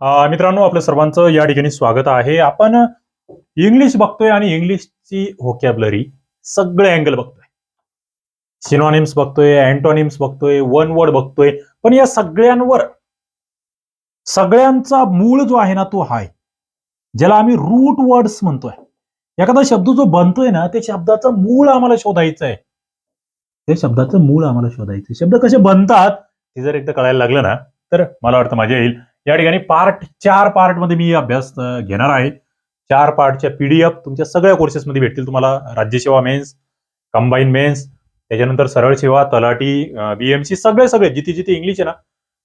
मित्रांनो आपलं सर्वांचं या ठिकाणी स्वागत आहे. आपण इंग्लिश बघतोय आणि इंग्लिशची व्होकॅबलरी सगळे अँगल बघतोय. सिनॉनिम्स बघतोय अँटोनिम्स बघतोय वन वर्ड बघतोय. पण या सगळ्यांवर सगळ्यांचा मूळ जो आहे ना तो हाय. ज्याला आम्ही रूट वर्ड्स म्हणतोय. एखादा शब्द जो बनतोय ना त्या शब्दाचं मूळ आम्हाला शोधायचं आहे त्या शब्दाचं मूळ आम्हाला शोधायचं आहे. शब्द कसे बनतात हे जर एकदा कळायला लागलं ना तर मला वाटतं मजा येईल. या ठिकाणी पार्ट चार पार्टमध्ये मी अभ्यास घेणार आहे. चार पार्टच्या पीडीएफ तुमच्या सगळ्या कोर्सेसमध्ये भेटतील तुम्हाला. राज्यसेवा मेन्स कंबाईन मेन्स त्याच्यानंतर सरळ सेवा तलाठी बीएमसी सगळे सगळे जिथे जिथे इंग्लिश आहे ना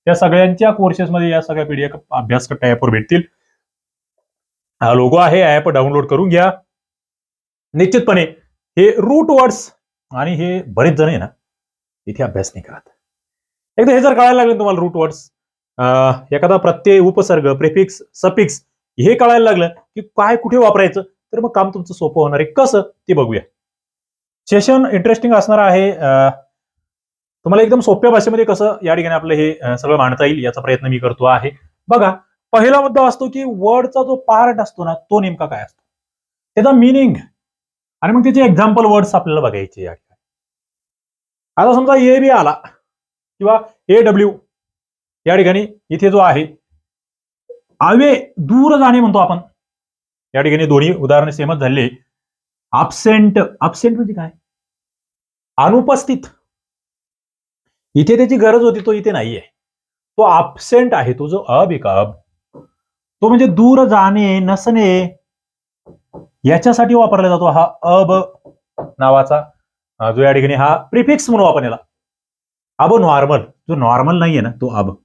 त्या सगळ्यांच्या कोर्सेसमध्ये या सगळ्या पीडीएफ अभ्यास ॲपवर भेटतील. हा लोगो आहे ॲप डाउनलोड करून घ्या. निश्चितपणे हे रूट वर्ड्स आणि हे बरेच जण आहे ना इथे अभ्यास नाही करत. एकदा हे जर कळायला लागले तुम्हाला रूट वर्ड्स एखादा प्रत्यय उपसर्ग प्रिफिक्स सफिक्स हे कळायला लागलं की काय कुठे वापरायचं? तर मग काम तुमचं सोपं होणार आहे. कसं? ते बघूया. सेशन इंटरेस्टिंग असणार आहे. तुम्हाला एकदम सोप्या भाषेमध्ये कसं या ठिकाणी आपलं हे सगळं मांडता येईल याचा प्रयत्न मी करतो आहे. बघा पहिला मुद्दा असतो की वर्डचा जो पार्ट असतो ना तो नेमका काय असतो? त्याचा मिनिंग आणि मग त्याचे एक्झाम्पल वर्ड्स आपल्याला बघायचे या ठिकाणी. आता समजा ए बी आला किंवा ए डब्ल्यू या ठिकाणी इथे जो आहे आवे दूर जाणे म्हणतो आपण. या ठिकाणी दोन्ही उदाहरणे सेमच झाले अबसेंट अबसेंट म्हणजे काय? अनुपस्थित. इथे त्याची गरज होती तो इथे नाहीये. तो अबसेंट आहे तो जो अब एक अब तो म्हणजे दूर जाणे नसणे याच्यासाठी वापरला जातो हा अब नावाचा. जो या ठिकाणी हा प्रिफिक्स म्हणू आपण याला. अब नॉर्मल जो नॉर्मल नाहीये ना तो अब.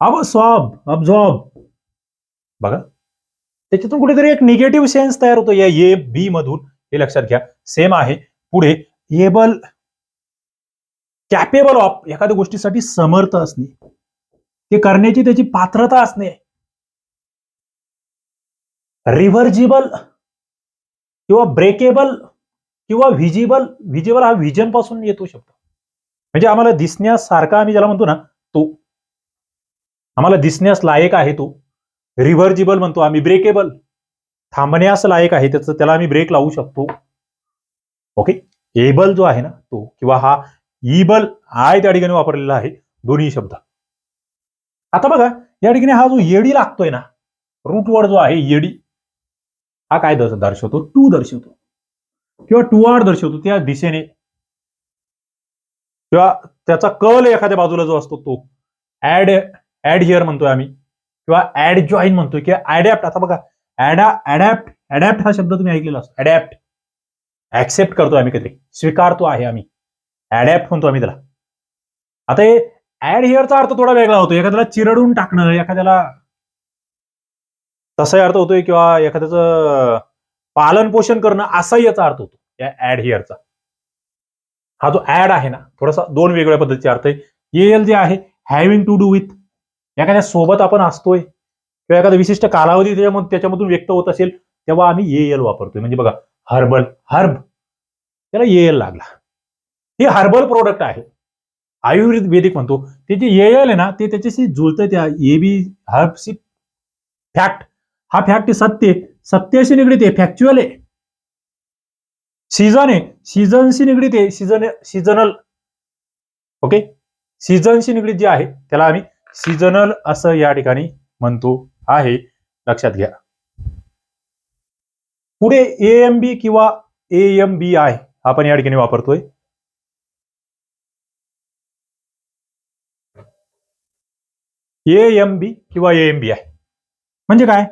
अब सॉब अब्झॉर्ब बघा. त्याच्यातून कुठेतरी एक निगेटिव्ह सेन्स तयार होतो. या ए बी मधून. हे लक्षात घ्या. सेम आहे. पुढे एबल कॅपेबल ऑफ एखाद्या गोष्टीसाठी समर्थ असणे. ते करण्याची त्याची पात्रता असणे. रिव्हर्जिबल किंवा ब्रेकेबल किंवा व्हिजिबल व्हिजिबल हा व्हिजनपासून येतो शब्द. म्हणजे आम्हाला दिसण्यासारखा आम्ही ज्याला म्हणतो ना तो आम्हाला दिसण्यास लायक आहे तो. रिव्हर्जिबल म्हणतो आम्ही ब्रेकेबल थांबण्यास लायक आहे त्याचं त्याला आम्ही ब्रेक लावू शकतो. ओके एबल जो आहे ना तो किंवा हा इबल आय त्या ठिकाणी वापरलेला आहे दोन्ही शब्द. आता बघा या ठिकाणी हा जो येडी लागतोय ना रूट वर्ड जो आहे येडी हा काय दर्शवतो? टू दर्शवतो. किंवा टू आर दर्शवतो त्या दिशेने. किंवा त्याचा कल एखाद्या बाजूला जो असतो तो. ऍड ऍड हिअर म्हणतोय आम्ही. किंवा ऍड जॉईन म्हणतोय. किंवा ऍडॅप्ट आता बघा ऍडा ऍडॅप्ट ऍडॅप्ट हा शब्द तुम्ही ऐकलेला असतो. ऍडॅप्ट ऍक्सेप्ट करतो आम्ही कधी. स्वीकारतो आहे आम्ही. ऍडॅप्ट म्हणतो आम्ही त्याला. आता हे ऍड हिअरचा अर्थ थोडा वेगळा होतो. एखाद्याला चिरडून टाकणं एखाद्याला तसाही अर्थ होतोय किंवा एखाद्याचं पालन पोषण करणं असाही याचा अर्थ होतो. या ऍड हिअरचा हा जो ऍड आहे ना थोडासा दोन वेगवेगळ्या पद्धतीचे अर्थ आहे. एल जे आहे हॅव्हिंग टू डू विथ एखाद्या सोबत आपण असतोय किंवा एखादा विशिष्ट कालावधी त्याच्यामधून त्याच्यामधून व्यक्त होत असेल तेव्हा आम्ही ये एल वापरतोय. म्हणजे बघा हर्बल हर्ब. त्याला ये एल लागला. हे हर्बल प्रोडक्ट आहे. आयुर्वेदिक म्हणतो. ते जे ए एल आहे ना ते त्याच्याशी जुळतं त्या ए बी हर्बशी फॅक्ट हा फॅक्ट सत्य आहे. सत्याशी निगडीत आहे. फॅक्च्युअल आहे. सीझन आहे. सीझनशी निगडीत आहे. सीझन सीझनल ओके सीझनशी निगडीत जे आहे त्याला आम्ही सीजनल असं या ठिकाणी म्हणतो आहे. लक्षात घ्या. पुढे ए एम बी किंवा ए एम बी आय आपण या ठिकाणी वापरतोय. ए एम बी किंवा ए एम बी आय म्हणजे काय?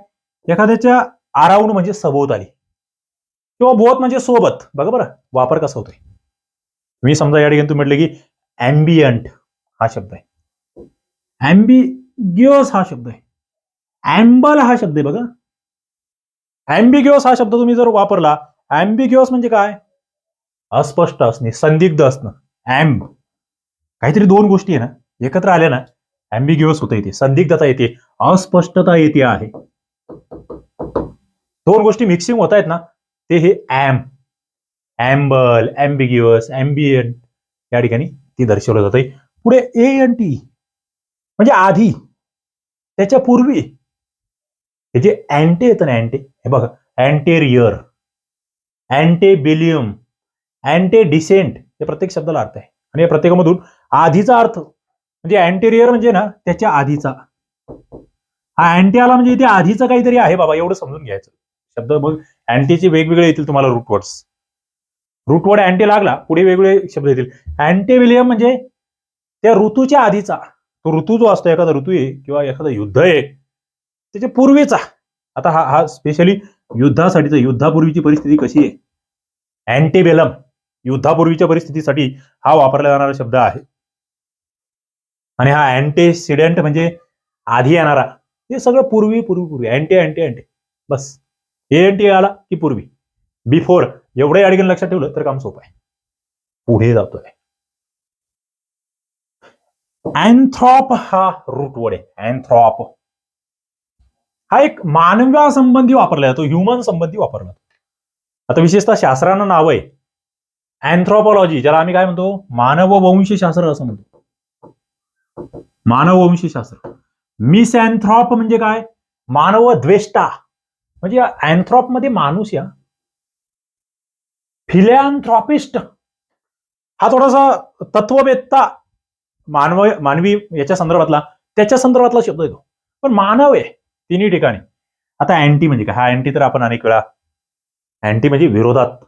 एखाद्याच्या आराऊंड म्हणजे सभोवताली. किंवा बोत म्हणजे सोबत. बघा बरं वापर कसा होतोय. मी समजा या ठिकाणी तुम्ही म्हटलं की अँबियंट हा शब्द आहे. ॲम्बिग्युअस हा शब्द आहे. अँबल हा शब्द आहे बघा. अँबिग्युअस हा शब्द तुम्ही जर वापरला ॲम्बिग्युअस म्हणजे काय? अस्पष्ट असणे संदिग्ध असणं. अँब काहीतरी दोन गोष्टी आहे ना एकत्र आल्या ना अँबिग्युअस होतं येते संदिग्धता येते अस्पष्टता येते आहे. दोन गोष्टी मिक्सिंग होत आहेत ना ते हे ॲम अँबल अँबिग्युअस अँबियन या ठिकाणी ती दर्शवलं जाते पुढे ए एन टी म्हणजे आधी त्याच्या पूर्वी. हे जे अँटे येतं ना अँटे हे बघा अँटेरियर अँटेबिलियम अँटे डिसेंट हे प्रत्येक शब्दाला अर्थ आहे. आणि या प्रत्येकामधून आधीचा अर्थ म्हणजे अँटेरियर म्हणजे ना त्याच्या आधीचा. हा अँटी आला म्हणजे इथे आधीचं काहीतरी आहे बाबा एवढं समजून घ्यायचं. शब्द मग अँटीचे वेगवेगळे येतील तुम्हाला रूटवर्ड्स रूटवर्ड अँटी लागला पुढे वेगवेगळे शब्द येतील. अँटेविलियम म्हणजे त्या ऋतूच्या आधीचा. तो ऋतू जो असतो एखादा ऋतू आहे किंवा एखादं युद्ध आहे त्याच्या पूर्वीचा. आता हा हा स्पेशली युद्धासाठीचा युद्धापूर्वीची परिस्थिती कशी आहे? अँटीबेलम युद्धापूर्वीच्या परिस्थितीसाठी हा वापरला जाणारा शब्द आहे. आणि हा अँटेसिडेंट म्हणजे आधी येणारा. हे सगळं पूर्वी पूर्वी पूर्वी. अँटी अँटी अँटी बस. ए अँटी आला की पूर्वी. बिफोर एवढे या लक्षात ठेवलं तर काम सोपं आहे. पुढे जातोय. अँथ्रॉप हा रूट वर्ड आहे अँथ्रॉप हा एक मानवासंबंधी वापरला जातो ह्युमन संबंधी वापरला जातो. आता विशेषतः शास्त्रांना नाव आहे. अँथ्रॉपॉलॉजी ज्याला आम्ही काय म्हणतो? मानववंशशास्त्र असं म्हणतो. मानववंशशास्त्र मिस अँथ्रॉप म्हणजे काय? मानव द्वेष्टा. म्हणजे अँथ्रॉपमध्ये माणूस या. फिलॅन्थ्रॉपिस्ट हा थोडासा तत्ववेत्ता मानव मानवी याच्या संदर्भातला त्याच्या संदर्भातला शब्द येतो. पण मानव आहे तिन्ही ठिकाणी. आता अँटी म्हणजे काय? हा अँटी तर आपण अनेक वेळा अँटी म्हणजे विरोधात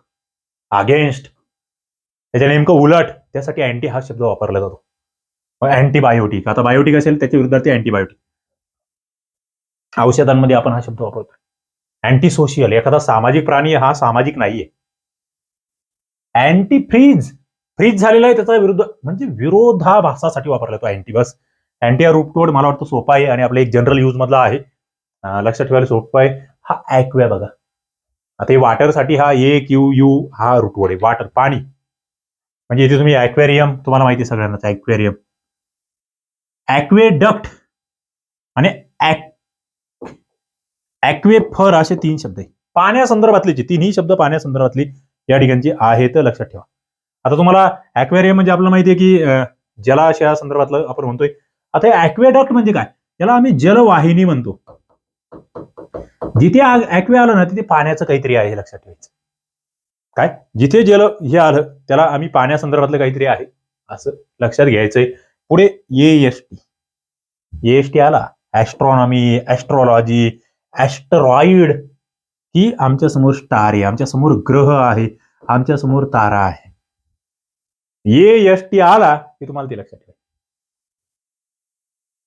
अगेन्स्ट त्याच्या नेमकं उलट त्यासाठी अँटी हा शब्द वापरला जातो. अँटीबायोटिक आता बायोटिक असेल त्याच्या विरुद्धार्थी अँटीबायोटिक औषधांमध्ये आपण हा शब्द वापरतो अँटी सोशियल एखादा सामाजिक प्राणी हा सामाजिक नाहीये. अँटी फ्रीज फ्रीज झालेला आहे त्याचा विरुद्ध म्हणजे विरोधाभासासाठी वापरला तो अँटीबस. बस अँटी मला वाटतं सोपा आहे आणि आपल्या एक जनरल यूज मधला आहे. लक्षात ठेवायला सोपं आहे. हा ऍक्व्या बघा. आता हे वाटरसाठी हा ए क्यू यू हा रूटवर्ड आहे. वाटर पाणी. म्हणजे इथे तुम्ही ॲक्वेरियम तुम्हाला माहिती आहे सगळ्यांनाच ॲक्वेरियम ॲक्वेडक्ट आणि ॲक्वेफर असे तीन शब्द आहे. पाण्यासंदर्भातले जे तीनही शब्द पाण्यासंदर्भातली या ठिकाणची आहेत लक्षात ठेवा. आता तुम्हाला ऍक्वेरियम म्हणजे आपल्याला माहिती आहे की जलाशया संदर्भातलं आपण म्हणतोय. आता ॲक्वेडक्ट म्हणजे काय? याला आम्ही जलवाहिनी म्हणतो. जिथे अक्वे आलं ना तिथे पाण्याचं काहीतरी आहे हे लक्षात ठेवायचं. काय? जिथे जल हे आलं त्याला आम्ही पाण्यासंदर्भातलं काहीतरी आहे असं लक्षात घ्यायचंय. पुढे A S T S T आला. ऍस्ट्रॉनॉमी ऍस्ट्रॉलॉजी ऍस्ट्रॉइड ही आमच्यासमोर स्टार आहे आमच्यासमोर ग्रह आहे आमच्यासमोर तारा आहे. ए एस टी आला की तुम्हाला ते लक्षात ठेवा.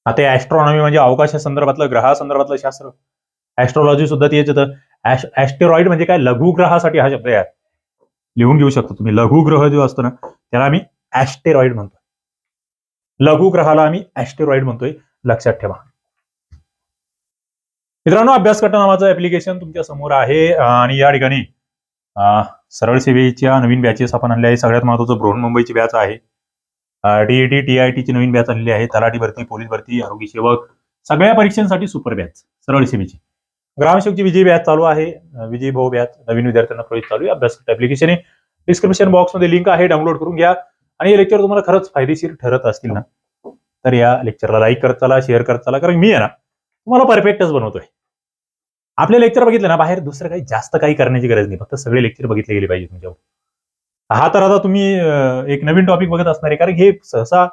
आता ऍस्ट्रॉनॉमी म्हणजे अवकाशा संदर्भातलं ग्रहासंदर्भातलं शास्त्र. ऍस्ट्रॉलॉजी सुद्धा तेच येतं. ऍस्टेरॉइड म्हणजे काय? लघुग्रहासाठी हा शब्द आहे लिहून घेऊ शकतो तुम्ही. लघुग्रह जो असतो ना त्याला आम्ही ऍस्टेरॉइड म्हणतो. लघुग्रहाला आम्ही ऍस्टेरॉइड म्हणतोय. लक्षात ठेवा. मित्रांनो अभ्यास नावाचं ऍप्लिकेशन तुमच्यासमोर आहे. आणि या ठिकाणी सरळ सेवेच्या नवीन बॅचेस आपण आणले आहे सगळ्यात महत्वाचं बृहन्मुंबईची बॅच आहे. डीईटी टी आय ची नवीन बॅच आलेली आहे. तलाठी भरती पोलीस भरती आरोग्य सेवक सगळ्या परीक्षांसाठी सुपर बॅच सरळ सेवेची ग्रामसेवकची विजय बॅच चालू आहे. विजय भाऊ बॅच नवीन विद्यार्थ्यांना प्रवेश चालू आहे. अभ्यास ऍप्लिकेशन आहे. डिस्क्रिप्शन बॉक्समध्ये लिंक आहे. डाउनलोड करून घ्या. आणि हे लेक्चर तुम्हाला खरंच फायदेशीर ठरत असतील ना तर या लेक्चरला लाईक करत चला शेअर करत चला. कारण मी आहे ना तुम्हाला परफेक्टच बनवतोय. आपले लेक्चर बघितले ना बाहेर दुसरं काही जास्त काही करण्याची गरज नाही. फक्त सगळे लेक्चर बघितले गेले पाहिजे तुमच्यावर. हा तर आता तुम्ही एक नवीन टॉपिक बघत असणार आहे. कारण हे सहसा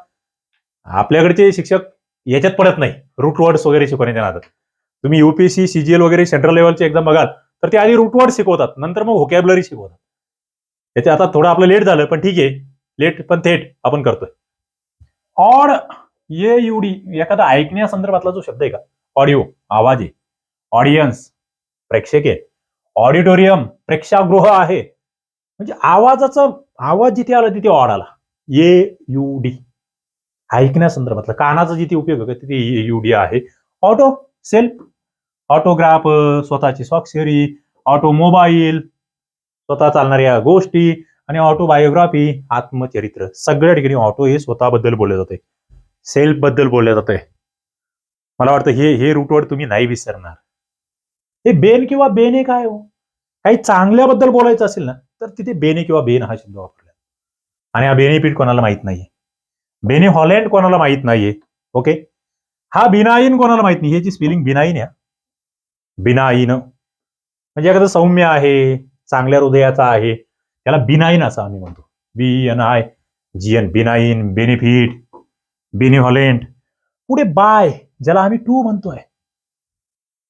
आपल्याकडचे शिक्षक याच्यात पडत नाही. रूट वर्ड्स वगैरे शिकवण्याच्या नादात. तुम्ही युपीएससी सीजीएल वगैरे सेंट्रल लेवलचे एक्झाम बघाल तर ते आधी रूट वर्ड शिकवतात. नंतर मग व्होकॅबलरी शिकवतात. त्याचे आता थोडं आपलं लेट झालं पण ठीक आहे. लेट पण थेट आपण करतोय. ऑड ये युडी एखादा ऐकण्यासंदर्भातला जो शब्द आहे का? ऑडिओ आवाज आहे. ऑडियन्स प्रेक्षक ऑडिटोरियम प्रेक्षागृह आहे. म्हणजे आवाजाचा आवाज जिथे आला तिथे ऑड आला. ए यू डी ऐकण्यासंदर्भातला कानाचा जिथे उपयोग आहे तिथे यू डी आहे. ऑटो सेल्फ ऑटोग्राफ स्वतःची स्वाक्षरी ऑटोमोबाईल स्वतः चालणाऱ्या गोष्टी आणि ऑटोबायोग्राफी आत्मचरित्र. सगळ्या ठिकाणी ऑटो हे स्वतःबद्दल बोलले जाते. सेल्फबद्दल बोलले जाते. मला वाटतं हे हे रूटवर तुम्ही नाही विसरणार. हे बेन किंवा बेने काय हो? काही चांगल्याबद्दल बोलायचं असेल ना तर तिथे बेने किंवा बेन हा शब्द वापरला. आणि हा बेनिफिट कोणाला माहीत नाहीये. बेने हॉलँड कोणाला माहीत नाहीये. ओके? हा बिनाईन कोणाला माहीत नाही ह्याची स्पेलिंग बिनाईन आहे. बिनाईन. म्हणजे एखादं सौम्य आहे चांगल्या हृदयाचा आहे त्याला बिनाईन असं आम्ही म्हणतो. B N I G N benign benefit benevolent पुढे बाय ज्याला आम्ही टू म्हणतोय.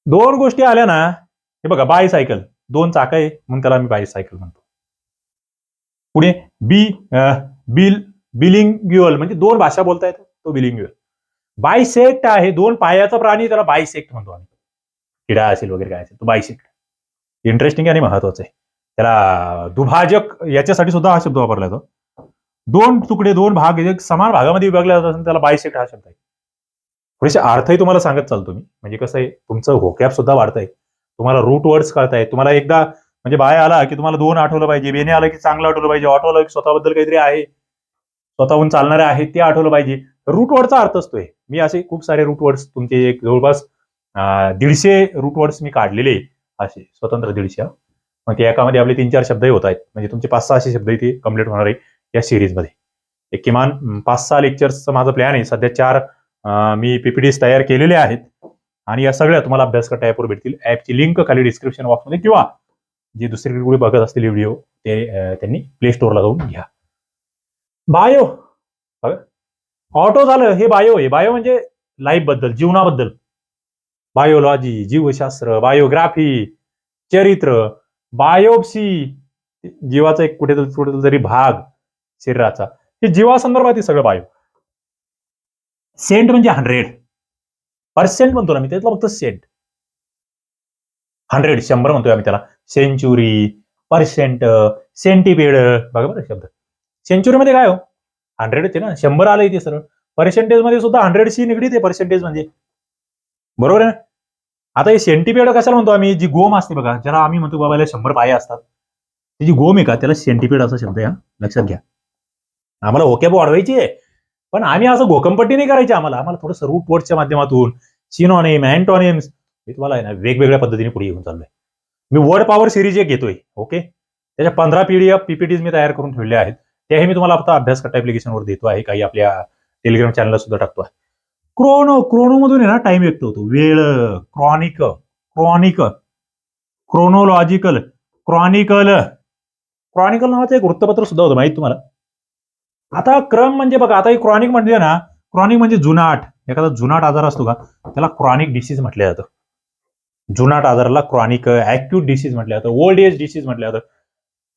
दोन गोष्टी आल्या ना हे बघा बाय सायकल दोन चाक आहे म्हणून त्याला आम्ही बाय सायकल म्हणतो. पुढे बी बिल बिलिंग्युअल म्हणजे दोन भाषा बोलता येतात तो बिलिंग्युअल बायसेक्ट आहे दोन पायाचा प्राणी त्याला बायसेक्ट म्हणतो आम्ही. किडा असेल वगैरे काय असेल तो बायसेक्ट इंटरेस्टिंग आणि महत्वाचं आहे. त्याला दुभाजक याच्यासाठी सुद्धा हा शब्द वापरला जातो. दोन तुकडे दोन भाग समान भागामध्ये विभागले जातात आणि त्याला बायसेक्ट हा शब्द आहे. थोडेसे अर्थही तुम्हाला सांगत चालतो मी. म्हणजे कसं आहे तुमचं होकॅप सुद्धा वाढतंय. तुम्हाला रूट वर्ड्स कळताय तुम्हाला एकदा म्हणजे बाय आला की तुम्हाला दोन आठवलं पाहिजे बेने आलं की चांगलं आठवलं पाहिजे ऑटो आलं की स्वतःबद्दल काहीतरी आहे स्वतःहून चालणारे आहेत ते आठवलं पाहिजे. रूट वर्डचा अर्थ असतोय. मी असे खूप सारे रूट वर्ड्स तुमचे एक जवळपास दीडशे रूट वर्ड्स मी काढलेले असे स्वतंत्र दीडशे. मग ते एकामध्ये आपले तीन चार शब्दही होत आहेत. म्हणजे तुमचे पाच सहाशे शब्द इथे कंप्लीट होणार आहे या सिरीजमध्ये एक किमान पाच सहा लेक्चर्सचा माझा प्लॅन आहे. सध्या चार मी पीपीडीज तयार केलेले आहेत. आणि या सगळ्या तुम्हाला अभ्यास करता ॲपवर भेटतील. ॲपची लिंक खाली डिस्क्रिप्शन बॉक्समध्ये किंवा जे दुसरीकडे कुठे बघत असतील व्हिडिओ ते त्यांनी प्ले स्टोअरला जाऊन घ्या. बायो! ऑटो झालं. हे बायो आहे. बायो म्हणजे लाईफबद्दल जीवनाबद्दल. बायोलॉजी जीवशास्त्र बायोग्राफी चरित्र बायोप्सी जीवाचा एक कुठेतरी कुठे तरी भाग शरीराचा. हे जीवासंदर्भात हे सगळं बायो. सेंट म्हणजे हंड्रेड. पर्सेंट म्हणतो ना मी त्यातला फक्त सेंट. हंड्रेड शंभर म्हणतोय आम्ही त्याला. सेंचुरी पर्सेंट सेंटीपेड बघा बरं शब्द. सेंचुरीमध्ये काय हो? हंड्रेड आहे ना. शंभर आलं इथे सरळ. पर्सेंटेजमध्ये सुद्धा हंड्रेडशी निगडीत आहे पर्सेंटेज म्हणजे. बरोबर आहे ना? आता हे सेंटीपेड कशाला म्हणतो आम्ही? जी गोम असते बघा ज्याला आम्ही म्हणतो बाबा याला शंभर पाय असतात. ती जी गोम आहे का त्याला सेंटीपेड असा शब्द आहे लक्षात घ्या. आम्हाला ओके वाढवायची आहे. पण आम्ही असं घोकंपट्टी नाही करायची आम्हाला. आम्हाला थोडं रूट वर्डच्या माध्यमातून सिनॉनिम अँटॉनिम्स मी तुम्हाला आहे ना वेगवेगळ्या पद्धतीने पुढे घेऊन चाललोय. मी वर्ड पॉवर सिरीज एक घेतोय ओके? त्याच्या पंधरा पीडीएफ पीपीटीज मी तयार करून ठेवले आहेत. त्याही मी तुम्हाला आता अभ्यास करता ऍप्लिकेशनवर देतो आहे. काही आपल्या टेलिग्राम चॅनलला सुद्धा टाकतो आहे. क्रोनो क्रोनोमधून आहे ना टाइम व्यक्त होतो. वेळ chronic chronic chronological chronicle chronicle नावाचं एक वृत्तपत्र सुद्धा होतं माहीत तुम्हाला? आता क्रम म्हणजे बघा आता क्रॉनिक म्हणजे ना क्रॉनिक म्हणजे जुनाट. एखादा जुनाट आजार असतो का त्याला क्रॉनिक डिसीज म्हटलं जातं. जुनाट आजाराला क्रॉनिक ऍक्यूट डिसीज म्हटलं जातं ओल्ड एज डिसीज म्हटलं जातं.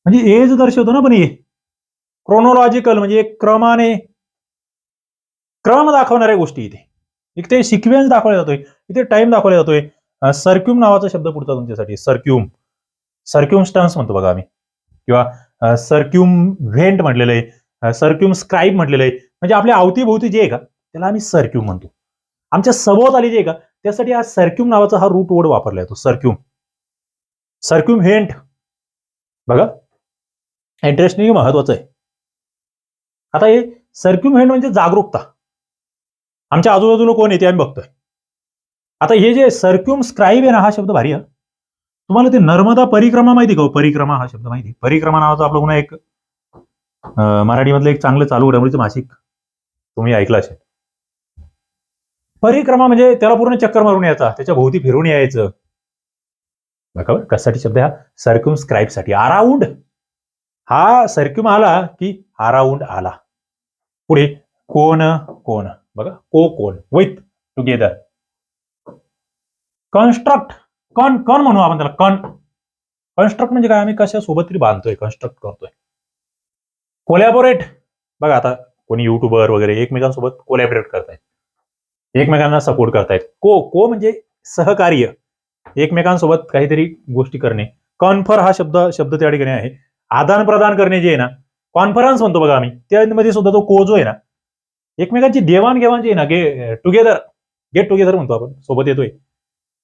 म्हणजे एज दर्शवतो ना पण हे. क्रोनोलॉजिकल म्हणजे एक क्रमाने क्रम दाखवणाऱ्या गोष्टी इथे. एक ते सिक्वेन्स दाखवला जातोय इथे टाइम दाखवला जातोय. सर्क्युम नावाचा शब्द पुढचा तुमच्यासाठी. सर्क्युम सर्क्युम स्टन्स म्हणतो बघा आम्ही. किंवा सर्क्युम व्हेंट म्हटलेलं आहे. सर्क्युम स्क्राईब म्हटलेलं आहे. म्हणजे आपल्या अवतीभोवती जे आहे का त्याला आम्ही सर्क्युम म्हणतो. आमच्या सभोवताली जे आहे का त्यासाठी हा सर्क्युम नावाचा हा रूट वर्ड वापरला जातो. सर्क्युम. सर्क्युम हेंट. बघा. इंटरेस्टिंग महत्वाचं आहे. आता हे सर्क्युम हेंट म्हणजे जागरूकता. आमच्या आजूबाजूला कोण येते आम्ही बघतोय. आता हे जे सर्क्युम स्क्राईब आहे ना हा शब्द भारी आहे. तुम्हाला ते नर्मदा परिक्रमा माहिती का हो? परिक्रमा हा शब्द माहिती परिक्रमा नावाचा आपलं पुन्हा एक मराठीमधलं एक चांगलं चालू घडामोडीचं मासिक तुम्ही ऐकलं असेल. परिक्रमा म्हणजे त्याला पूर्ण चक्कर मारून यायचा. त्याच्या भोवती फिरून यायचं. बघा कशासाठी शब्द हा? सर्क्युम स्क्राईबसाठी हा सर्क्युम आला की आराऊंड आला. पुढे कोण कोण? बघा को कोण? विथ टुगेदर कन्स्ट्रक्ट कण कण म्हणू आपण त्याला. कण. कन्स्ट्रक्ट म्हणजे काय? आम्ही कशा सोबत तरी बांधतोय कन्स्ट्रक्ट करतोय. कोलॅबोरेट बघा आता कोणी युट्यूबर वगैरे एकमेकांसोबत कोलॅबोरेट करतायत. एकमेकांना सपोर्ट करतायत. को को म्हणजे सहकार्य. एकमेकांसोबत काहीतरी गोष्टी करणे. कॉन्फर हा शब्द शब्द त्या ठिकाणी आहे. आदान प्रदान करणे जे आहे ना कॉन्फरन्स म्हणतो बघा आम्ही. त्यामध्ये सुद्धा तो को जो आहे ना एकमेकांची देवाणघेवाण जी आहे ना गे टुगेदर गेट टुगेदर म्हणतो आपण. सोबत येतोय.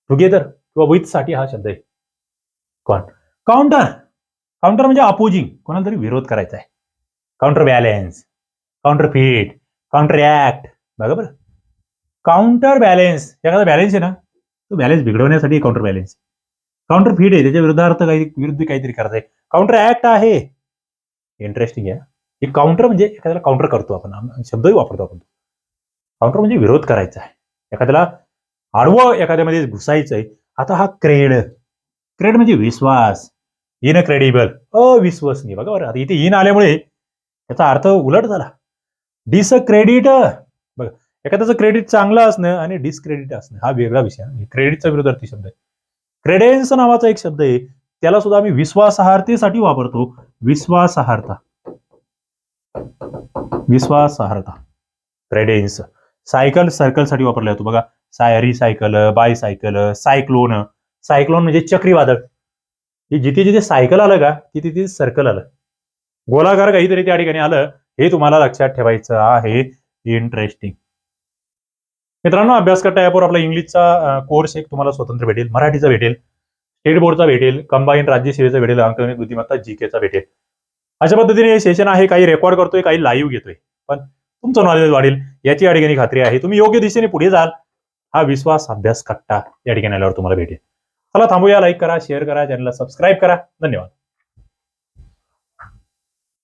टुगेदर किंवा विथसाठी हा शब्द आहे. कॉन काउंटर काउंटर म्हणजे अपोजिंग कोणाला तरी विरोध करायचा आहे. Counter balance counter fit counter act बघा बरं काउंटर बॅलेन्स एखादा बॅलेन्स आहे ना तो बॅलेन्स बिघडवण्यासाठी काउंटर बॅलेन्स काउंटर फिट आहे त्याच्या विरुद्धार्थ काही विरुद्ध काहीतरी करायचंय काउंटर ऍक्ट आहे. इंटरेस्टिंग आहे. हे काउंटर म्हणजे एखाद्याला काउंटर करतो आपण. शब्दही वापरतो आपण. काउंटर म्हणजे विरोध करायचा आहे. एखाद्याला आडवं एखाद्यामध्ये घुसायचंय आता हा क्रेड. क्रेड म्हणजे विश्वास. इनक्रेडिबल. अविश्वसनीय. बघा बरं आता इथे इन आल्यामुळे याचा अर्थ उलट झाला. डिसक्रेडिट बघा एखाद्याचं क्रेडिट चांगलं असणं आणि डिसक्रेडिट असणं हा वेगळा विषय आहे. क्रेडिटचा विरोधार्थी शब्द आहे. क्रेडेन्स नावाचा एक शब्द आहे. त्याला सुद्धा आम्ही विश्वासार्हतेसाठी वापरतो. विश्वासार्हता. विश्वासार्हता. क्रेडेन्स सायकल सर्कलसाठी वापरला जातो. बघा Sairi cycle bi cycle cyclone cyclone म्हणजे चक्रीवादळ. हे जिथे जिथे सायकल आलं का तिथे तिथे सर्कल आलं. गोलाकार काहीतरी त्या ठिकाणी आलं हे तुम्हाला लक्षात ठेवायचं आहे. इंटरेस्टिंग मित्रांनो अभ्यास करता यावर आपला इंग्लिशचा कोर्स एक तुम्हाला स्वतंत्र भेटेल मराठीचा भेटेल स्टेट बोर्डचा भेटेल कंबाईन राज्य सेवेचा भेटेल अंकगणित बुद्धिमत्ता जीकेचा भेटेल. अशा पद्धतीने हे सेशन आहे काही रेकॉर्ड करतोय काही लाईव्ह घेतोय. पण तुमचं नॉलेज वाढेल याची या ठिकाणी खात्री आहे. तुम्ही योग्य दिशेने पुढे जाल हा विश्वास अभ्यास कट्टा या ठिकाणी आल्यावर तुम्हाला भेटेल. चला थांबूया लाईक करा शेअर करा चॅनलला सबस्क्राईब करा. धन्यवाद.